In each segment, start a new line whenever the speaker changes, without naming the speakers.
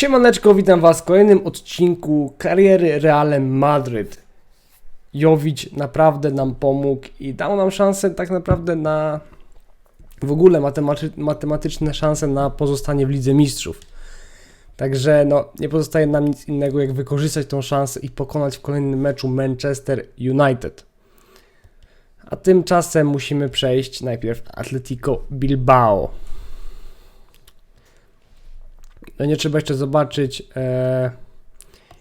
Siemaneczko, witam was w kolejnym odcinku kariery Realem Madryt. Jowić naprawdę nam pomógł i dał nam szansę tak naprawdę na w ogóle matematy matematyczne szanse na pozostanie w Lidze Mistrzów. Także no, nie pozostaje nam nic innego jak wykorzystać tą szansę i pokonać w kolejnym meczu Manchester United. A tymczasem musimy przejść najpierw Atletico Bilbao. No nie trzeba jeszcze zobaczyć, e,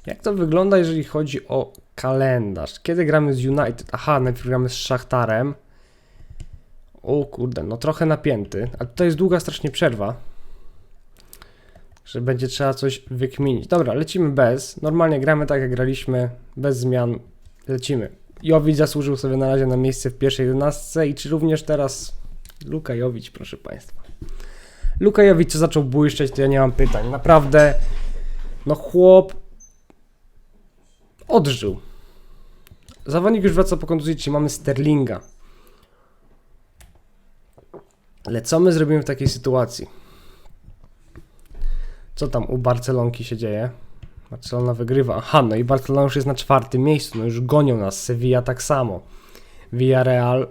jak to wygląda, jeżeli chodzi o kalendarz. Kiedy gramy z United? Aha, najpierw gramy z Szachtarem. O kurde, no trochę napięty, ale tutaj jest długa strasznie przerwa. Że będzie trzeba coś wykminić. Dobra, lecimy bez. Normalnie gramy tak jak graliśmy, bez zmian. Lecimy. Jowic zasłużył sobie na razie na miejsce w pierwszej 11 i czy również teraz Luka Jowic, proszę Państwa. Luka Jowic co zaczął błyszczeć, to ja nie mam pytań. Naprawdę, no chłop odżył. Zawodnik już wraca po kontuzji, czyli mamy Sterlinga. Ale co my zrobimy w takiej sytuacji? Co tam u Barcelonki się dzieje? Barcelona wygrywa. Aha, no i Barcelona już jest na czwartym miejscu. No już gonią nas. Sevilla tak samo. Villarreal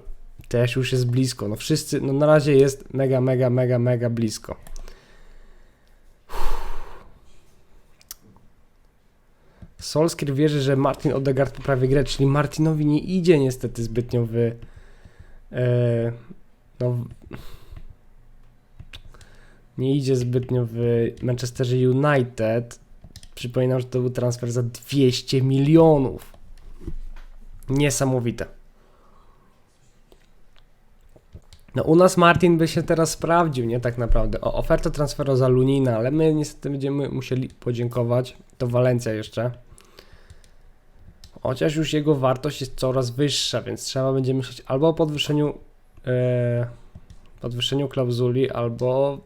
też już jest blisko. No wszyscy, no na razie jest mega, mega, mega, mega blisko. Solskjaer wierzy, że Martin Odegaard poprawi grę, czyli Martinowi nie idzie niestety zbytnio w... E, no, nie idzie zbytnio w Manchesterze United. Przypominam, że to był transfer za 200 milionów. Niesamowite. No u nas Martin by się teraz sprawdził, nie tak naprawdę. O, oferta transferu za Lunina, ale my niestety będziemy musieli podziękować. To Walencja jeszcze. Chociaż już jego wartość jest coraz wyższa, więc trzeba będzie myśleć albo o podwyższeniu e, podwyższeniu klauzuli, albo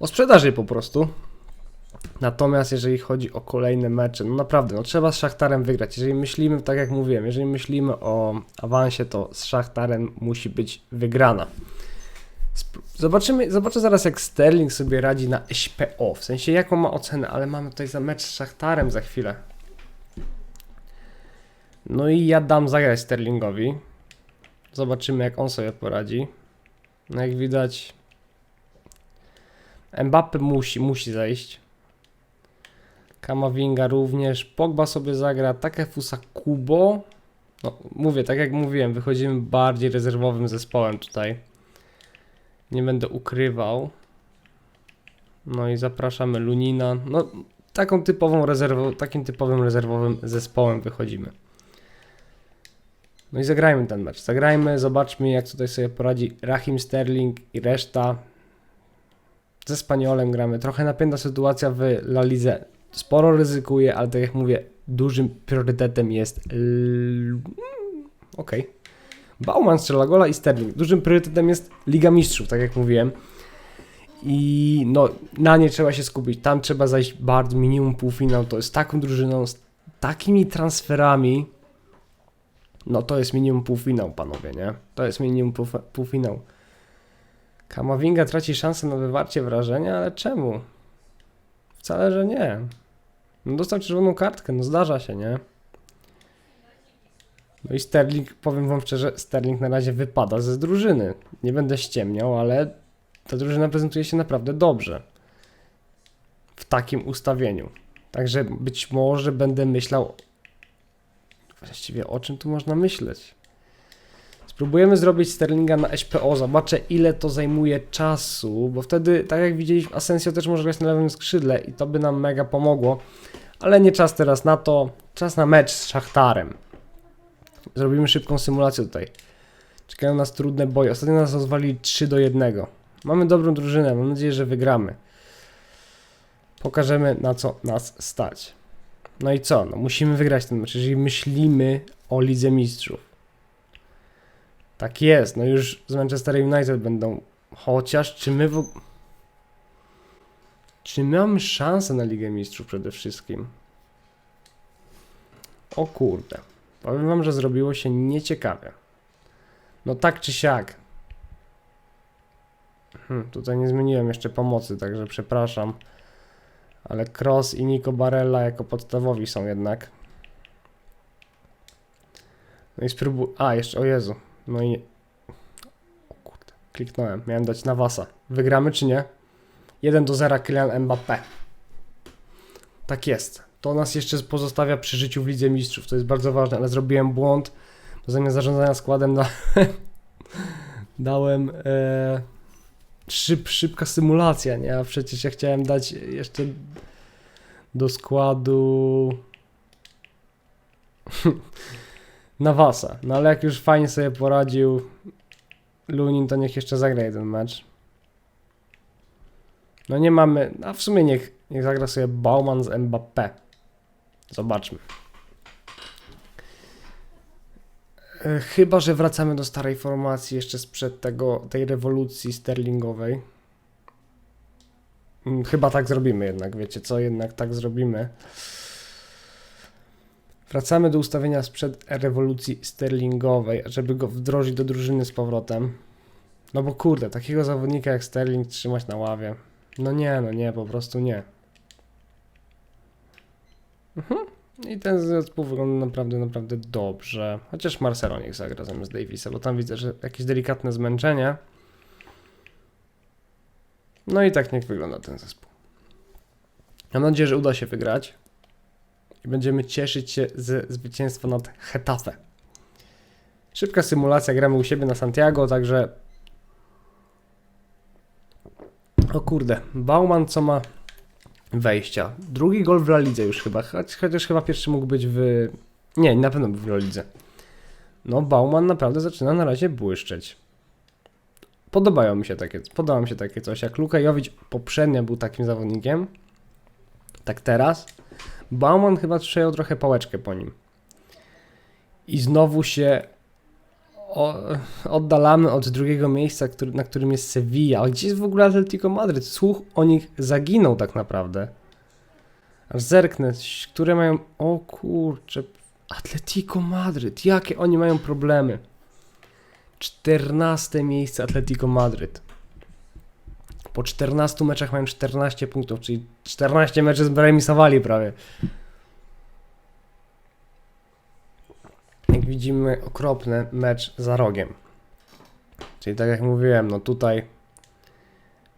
o sprzedaży po prostu. Natomiast jeżeli chodzi o kolejne mecze, no naprawdę, no trzeba z Szachtarem wygrać. Jeżeli myślimy, tak jak mówiłem, jeżeli myślimy o awansie, to z Szachtarem musi być wygrana. Zobaczymy, zobaczę zaraz jak Sterling sobie radzi na SPO, w sensie jaką ma ocenę, ale mamy tutaj za mecz z Szachtarem za chwilę. No i ja dam zagrać Sterlingowi. Zobaczymy jak on sobie poradzi. No jak widać Mbappe musi, musi zejść. Kamavinga również. Pogba sobie zagra. Takefusa Kubo. No, mówię, tak jak mówiłem, wychodzimy bardziej rezerwowym zespołem tutaj. Nie będę ukrywał. No i zapraszamy Lunina. No, taką typową rezerwą, takim typowym rezerwowym zespołem wychodzimy. No i zagrajmy ten mecz. Zagrajmy, zobaczmy jak tutaj sobie poradzi Rahim Sterling i reszta. Ze Spaniolem gramy. Trochę napięta sytuacja w La Lidze. Sporo ryzykuję, ale tak jak mówię, dużym priorytetem jest. L... Okej. Bauman strzela gola i Sterling. Dużym priorytetem jest Liga Mistrzów, tak jak mówiłem. I no, na nie trzeba się skupić. Tam trzeba zajść bardzo minimum półfinał. To jest taką drużyną, z takimi transferami. No to jest minimum półfinał, panowie, nie? To jest minimum półf- półfinał. Kamavinga traci szansę na wywarcie wrażenia, ale czemu? Wcale, że nie. No dostał czerwoną kartkę, no zdarza się, nie? No i Sterling, powiem wam szczerze, Sterling na razie wypada ze drużyny. Nie będę ściemniał, ale ta drużyna prezentuje się naprawdę dobrze. W takim ustawieniu. Także być może będę myślał. Właściwie o czym tu można myśleć? Spróbujemy zrobić Sterlinga na SPO, zobaczę ile to zajmuje czasu, bo wtedy, tak jak widzieliśmy, Asensio też może grać na lewym skrzydle i to by nam mega pomogło, ale nie czas teraz na to, czas na mecz z Szachtarem. Zrobimy szybką symulację tutaj. Czekają nas trudne boje, ostatnio nas rozwalili 3 do 1. Mamy dobrą drużynę, mam nadzieję, że wygramy. Pokażemy na co nas stać. No i co? No musimy wygrać ten mecz, jeżeli myślimy o Lidze Mistrzów. Tak jest, no już z Manchester United będą. Chociaż czy my w... Czy my mamy szansę na Ligę Mistrzów przede wszystkim? O kurde. Powiem wam, że zrobiło się nieciekawie. No tak czy siak. Hmm, tutaj nie zmieniłem jeszcze pomocy, także przepraszam. Ale Cross i Nico Barella jako podstawowi są jednak. No i spróbuj. A, jeszcze, o Jezu. No i. O kurde, kliknąłem. Miałem dać na Wasa. Wygramy czy nie? 1 do 0 Kylian Mbappé. Tak jest. To nas jeszcze pozostawia przy życiu w Lidze Mistrzów. To jest bardzo ważne, ale zrobiłem błąd. Zamiast zarządzania składem da... dałem e... szyb, szybka symulacja, nie? A przecież ja chciałem dać jeszcze do składu Nawasa. No ale jak już fajnie sobie poradził Lunin, to niech jeszcze zagra jeden mecz. No nie mamy, a w sumie niech, niech zagra sobie Bauman z Mbappé. Zobaczmy. E, Chyba, że wracamy do starej formacji jeszcze sprzed tego, tej rewolucji sterlingowej. Mm, Chyba tak zrobimy jednak, wiecie co, jednak tak zrobimy. Wracamy do ustawienia sprzed rewolucji sterlingowej, żeby go wdrożyć do drużyny z powrotem. No bo kurde, takiego zawodnika jak Sterling trzymać na ławie. No nie, no nie, po prostu nie. Mhm. I ten zespół wygląda naprawdę, naprawdę dobrze. Chociaż Marcelo niech zagra zamiast Davisa, bo tam widzę, że jakieś delikatne zmęczenie. No i tak niech wygląda ten zespół. Mam nadzieję, że uda się wygrać. I będziemy cieszyć się ze zwycięstwa nad Hetafe. Szybka symulacja, gramy u siebie na Santiago, także... O kurde, Bauman co ma wejścia. Drugi gol w La Lidze już chyba, chociaż chyba pierwszy mógł być w... Nie, na pewno był w La Lidze. No, Bauman naprawdę zaczyna na razie błyszczeć. Podobają mi się takie, podoba mi się takie coś, jak Luka Jowicz poprzednio był takim zawodnikiem, tak teraz, Bauman chyba przejął trochę pałeczkę po nim. I znowu się oddalamy od drugiego miejsca, który, na którym jest Sevilla. A gdzie jest w ogóle Atletico Madryt? Słuch o nich zaginął tak naprawdę. Aż zerknę, które mają... O kurczę... Atletico Madryt. Jakie oni mają problemy? 14 miejsce Atletico Madryt. Po 14 meczach mają 14 punktów, czyli 14 meczy zremisowali prawie. Jak widzimy, okropny mecz za rogiem. Czyli tak jak mówiłem, no tutaj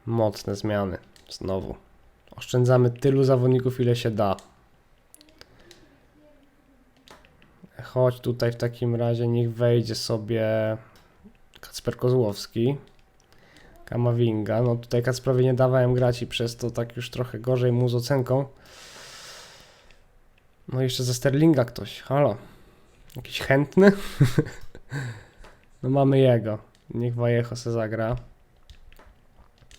mocne zmiany. Znowu. Oszczędzamy tylu zawodników, ile się da. Chodź tutaj w takim razie, niech wejdzie sobie Kacper Kozłowski. Kamavinga. No tutaj Kacprowi nie dawałem grać i przez to tak już trochę gorzej mu z ocenką. No jeszcze ze Sterlinga ktoś. Halo. Jakiś chętny? no mamy jego. Niech Vallejo se zagra.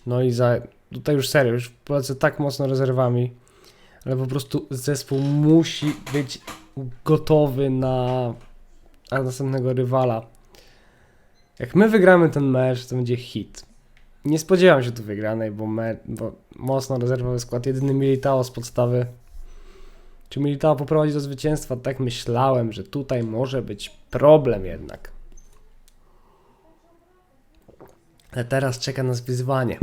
No i za... Tutaj już serio, już polecę tak mocno rezerwami. Ale po prostu zespół musi być gotowy na następnego rywala. Jak my wygramy ten mecz, to będzie hit. Nie spodziewam się tu wygranej, bo, me, bo mocno rezerwowy skład. Jedyny Militao z podstawy. Czy Militao poprowadzi do zwycięstwa? Tak myślałem, że tutaj może być problem jednak. Ale teraz czeka nas wyzwanie.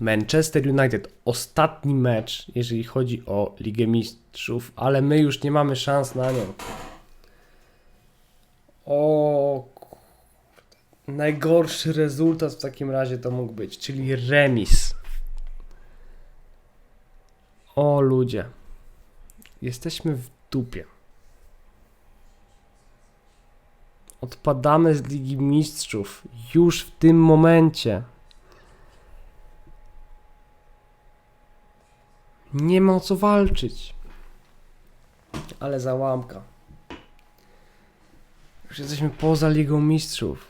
Manchester United, ostatni mecz, jeżeli chodzi o Ligę Mistrzów, ale my już nie mamy szans na nią. O. najgorszy rezultat w takim razie to mógł być, czyli remis. O ludzie, jesteśmy w dupie. Odpadamy z Ligi Mistrzów już w tym momencie. Nie ma o co walczyć. Ale załamka. Już jesteśmy poza Ligą Mistrzów.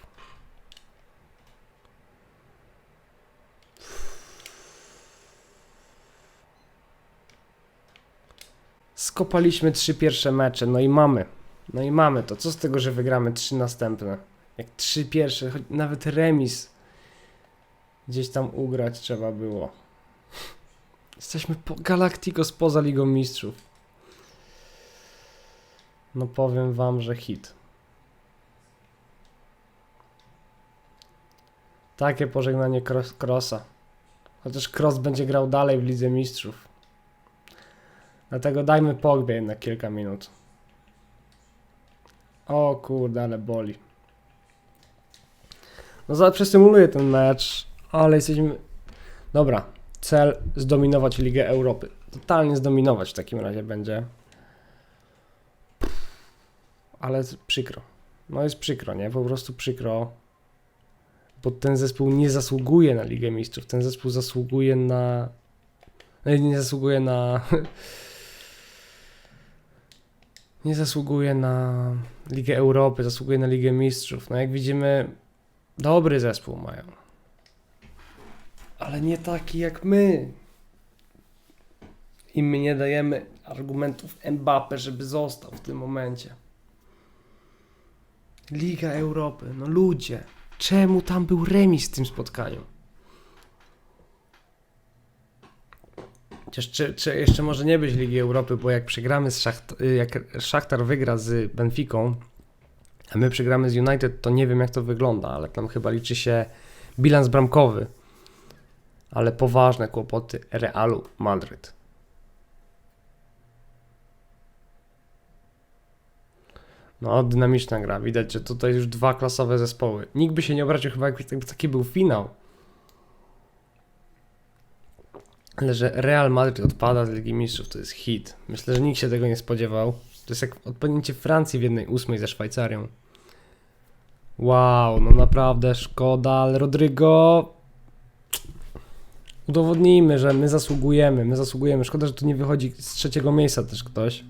Skopaliśmy trzy pierwsze mecze, no i mamy. No i mamy to. Co z tego, że wygramy trzy następne? Jak trzy pierwsze, nawet remis gdzieś tam ugrać trzeba było. Jesteśmy po Galacticos poza Ligą Mistrzów. No powiem wam, że hit. Takie pożegnanie Cross- Crossa. Chociaż Cross będzie grał dalej w Lidze Mistrzów. Dlatego dajmy Pogbie jednak kilka minut. O kurde, ale boli. No za przestymuluję ten mecz, ale jesteśmy... Dobra, cel zdominować Ligę Europy. Totalnie zdominować w takim razie będzie. Ale przykro. No jest przykro, nie? Po prostu przykro. Bo ten zespół nie zasługuje na Ligę Mistrzów. Ten zespół zasługuje na... Nie zasługuje na... Nie zasługuje na Ligę Europy, zasługuje na Ligę Mistrzów. No jak widzimy, dobry zespół mają. Ale nie taki jak my. I my nie dajemy argumentów Mbappe, żeby został w tym momencie. Liga Europy, no ludzie, czemu tam był remis w tym spotkaniu? Chociaż czy, czy jeszcze może nie być Ligi Europy, bo jak przegramy z Szacht, jak Szachtar wygra z Benficą, a my przegramy z United, to nie wiem jak to wygląda, ale tam chyba liczy się bilans bramkowy. Ale poważne kłopoty Realu Madryt. No, dynamiczna gra. Widać, że tutaj już dwa klasowe zespoły. Nikt by się nie obraził, chyba jakby taki był finał. Ale że Real Madrid odpada z Ligi Mistrzów, to jest hit. Myślę, że nikt się tego nie spodziewał. To jest jak odpadnięcie Francji w jednej ósmej ze Szwajcarią. Wow, no naprawdę szkoda, ale Rodrygo... Udowodnijmy, że my zasługujemy, my zasługujemy. Szkoda, że tu nie wychodzi z trzeciego miejsca też ktoś.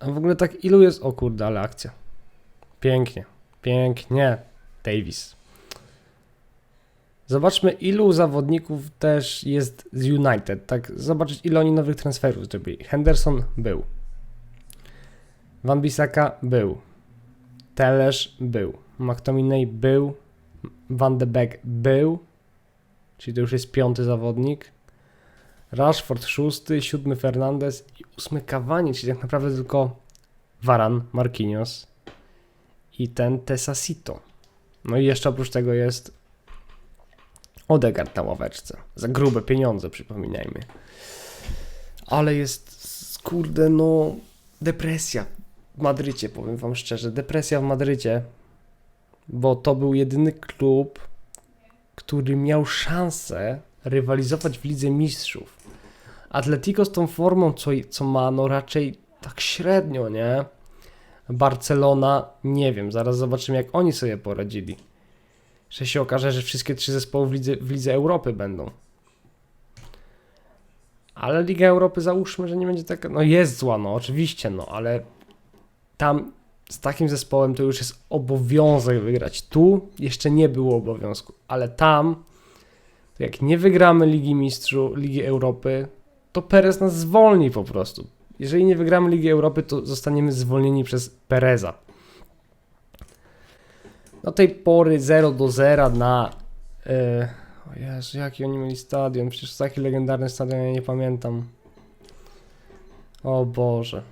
A w ogóle tak ilu jest... O kurde, ale akcja. Pięknie, pięknie. Davis. Zobaczmy, ilu zawodników też jest z United. Tak, zobaczyć, ile oni nowych transferów zrobili. Henderson był. Van Bissaka był. Telesz był. McTominay był. Van de Beek był. Czyli to już jest piąty zawodnik. Rashford szósty, siódmy Fernandez i ósmy Cavani, czyli tak naprawdę tylko Varan, Marquinhos i ten Tesasito. No i jeszcze oprócz tego jest Odegaard na ławeczce. Za grube pieniądze, przypominajmy. Ale jest, kurde, no, depresja w Madrycie, powiem wam szczerze. Depresja w Madrycie, bo to był jedyny klub, który miał szansę rywalizować w Lidze Mistrzów. Atletico z tą formą, co, co ma, no raczej tak średnio, nie? Barcelona, nie wiem, zaraz zobaczymy, jak oni sobie poradzili że się okaże, że wszystkie trzy zespoły w Lidze, w Lidze Europy będą. Ale Liga Europy załóżmy, że nie będzie taka. No jest zła, no oczywiście, no ale tam z takim zespołem to już jest obowiązek wygrać. Tu jeszcze nie było obowiązku, ale tam, jak nie wygramy Ligi Mistrzów, Ligi Europy, to Perez nas zwolni po prostu. Jeżeli nie wygramy Ligi Europy, to zostaniemy zwolnieni przez Pereza do tej pory 0 do 0 na. Yy, o Jezu, jaki oni mieli stadion? Przecież taki legendarny stadion ja nie pamiętam. O Boże.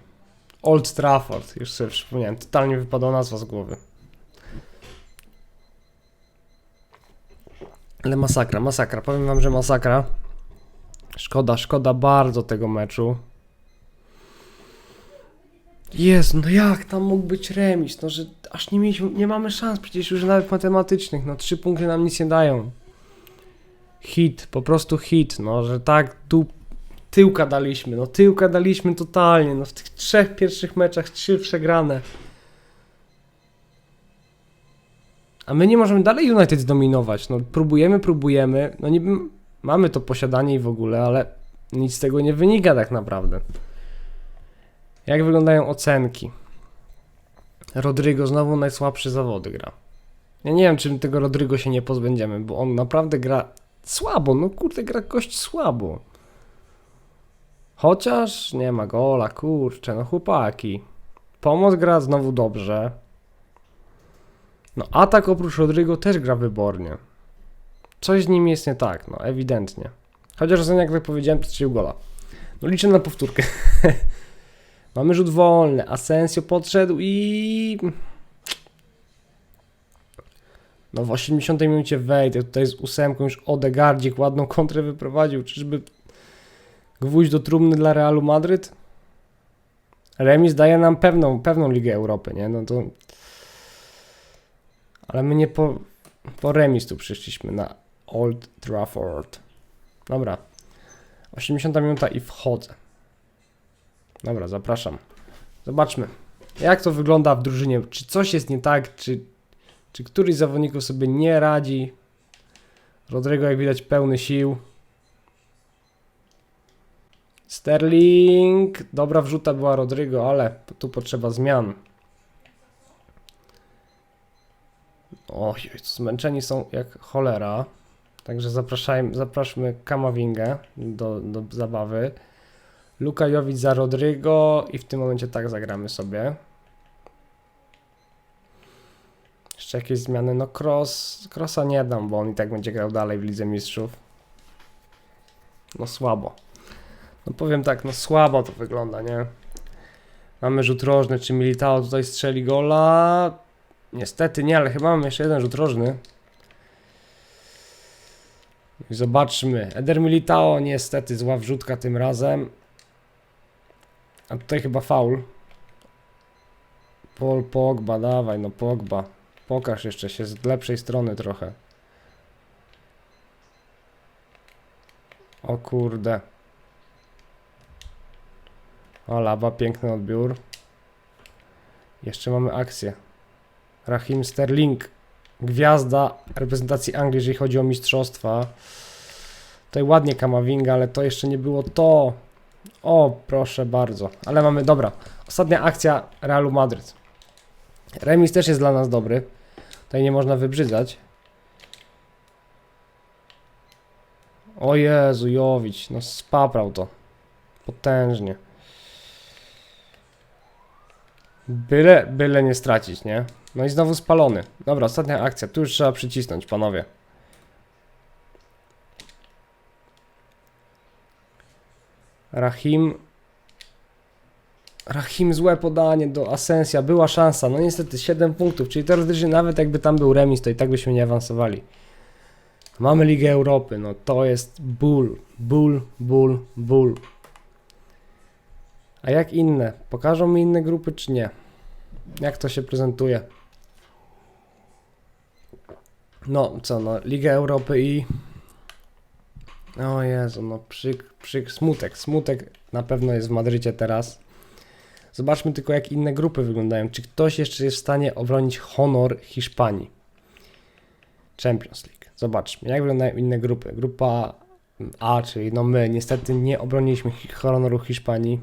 Old Trafford, już sobie przypomniałem. Totalnie wypadła nazwa z głowy. Ale masakra, masakra. Powiem wam, że masakra. Szkoda, szkoda bardzo tego meczu. Jezu, no jak tam mógł być remis? No, że aż nie mieliśmy, nie mamy szans przecież już nawet matematycznych, no trzy punkty nam nic nie dają. Hit, po prostu hit, no, że tak tu tyłka daliśmy, no tyłka daliśmy totalnie, no w tych trzech pierwszych meczach trzy przegrane. A my nie możemy dalej United zdominować, no próbujemy, próbujemy, no niby mamy to posiadanie i w ogóle, ale nic z tego nie wynika tak naprawdę. Jak wyglądają ocenki? Rodrygo znowu najsłabszy zawody gra. Ja nie wiem, czy tego Rodrygo się nie pozbędziemy, bo on naprawdę gra słabo. No kurde, gra gość słabo. Chociaż nie ma gola, kurczę, no chłopaki. Pomoc gra znowu dobrze. No atak oprócz Rodrygo też gra wybornie. Coś z nim jest nie tak, no ewidentnie. Chociaż jak jak powiedziałem, strzelił gola. No liczę na powtórkę. Mamy rzut wolny. Asensio podszedł i... No w 80 minucie wejdę. Tutaj z ósemką już Odegardzik ładną kontrę wyprowadził. Czyżby Gwóźdź do trumny dla Realu Madryt? Remis daje nam pewną, pewną Ligę Europy, nie? No to... Ale my nie po, po remis tu przyszliśmy na Old Trafford. Dobra. 80 minuta i wchodzę. Dobra, zapraszam. Zobaczmy, jak to wygląda w drużynie. Czy coś jest nie tak, czy, czy któryś z zawodników sobie nie radzi. Rodrigo, jak widać, pełny sił. Sterling. Dobra wrzuta była Rodrigo, ale tu potrzeba zmian. Oj, zmęczeni są jak cholera. Także zapraszajmy, zapraszmy Kamawingę do, do zabawy. Luka Jowic za Rodrigo i w tym momencie tak zagramy sobie. Jeszcze jakieś zmiany? No Cross, Crossa nie dam, bo on i tak będzie grał dalej w Lidze Mistrzów. No słabo. No powiem tak, no słabo to wygląda, nie? Mamy rzut rożny, czy Militao tutaj strzeli gola? Niestety nie, ale chyba mamy jeszcze jeden rzut rożny. Zobaczmy. Eder Militao niestety zła wrzutka tym razem. A tutaj chyba faul. Paul Pogba, dawaj no Pogba. Pokaż jeszcze się z lepszej strony trochę. O kurde. O laba, piękny odbiór. Jeszcze mamy akcję. Rahim Sterling. Gwiazda reprezentacji Anglii, jeżeli chodzi o mistrzostwa. Tutaj ładnie Kamavinga, ale to jeszcze nie było to. O, proszę bardzo. Ale mamy, dobra. Ostatnia akcja Realu Madryt. Remis też jest dla nas dobry. Tutaj nie można wybrzydzać. O Jezu, Jowić, no spaprał to. Potężnie. Byle, byle nie stracić, nie? No i znowu spalony. Dobra, ostatnia akcja. Tu już trzeba przycisnąć, panowie. Rahim. Rahim złe podanie do Asensja. Była szansa. No niestety 7 punktów. Czyli teoretycznie nawet jakby tam był remis, to i tak byśmy nie awansowali. Mamy Ligę Europy. No to jest ból. Ból, ból, ból. A jak inne? Pokażą mi inne grupy czy nie? Jak to się prezentuje? No co, no Liga Europy i... O Jezu, no przyk, przyk, smutek, smutek na pewno jest w Madrycie teraz. Zobaczmy tylko jak inne grupy wyglądają. Czy ktoś jeszcze jest w stanie obronić honor Hiszpanii? Champions League. Zobaczmy, jak wyglądają inne grupy. Grupa A, czyli no my, niestety nie obroniliśmy honoru Hiszpanii.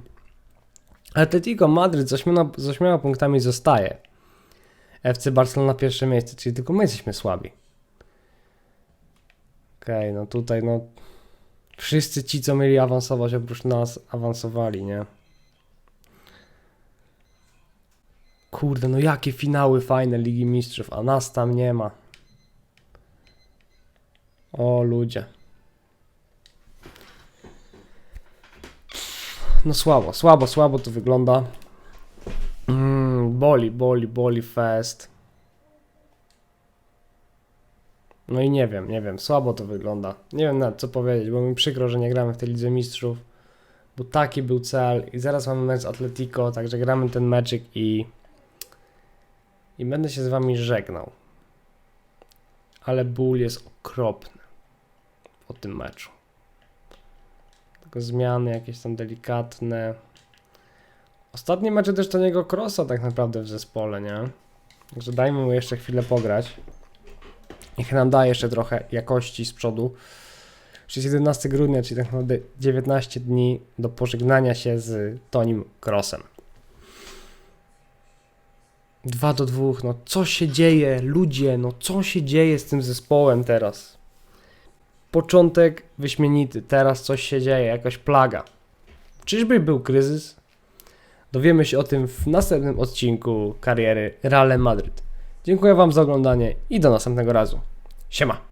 Atletico Madryt z 8, z 8 punktami zostaje. FC Barcelona pierwsze miejsce, czyli tylko my jesteśmy słabi. Okej, no tutaj no wszyscy ci, co mieli awansować oprócz nas, awansowali, nie? Kurde, no jakie finały fajne Ligi Mistrzów, a nas tam nie ma. O ludzie. No słabo, słabo, słabo to wygląda. Mm, boli, boli, boli fest. No i nie wiem, nie wiem, słabo to wygląda. Nie wiem nawet co powiedzieć, bo mi przykro, że nie gramy w tej Lidze Mistrzów. Bo taki był cel i zaraz mamy mecz Atletico, także gramy ten meczyk i... I będę się z wami żegnał. Ale ból jest okropny po tym meczu. Tylko zmiany jakieś tam delikatne. Ostatnie mecze też to niego Crossa tak naprawdę w zespole, nie? Także dajmy mu jeszcze chwilę pograć. Niech nam da jeszcze trochę jakości z przodu. Już jest 11 grudnia, czyli tak naprawdę 19 dni do pożegnania się z Tonim Crossem. 2 do 2, no co się dzieje, ludzie, no co się dzieje z tym zespołem teraz? Początek wyśmienity, teraz coś się dzieje, jakaś plaga. Czyżby był kryzys? Dowiemy się o tym w następnym odcinku kariery Real Madryt. Dziękuję Wam za oglądanie i do następnego razu. Siema!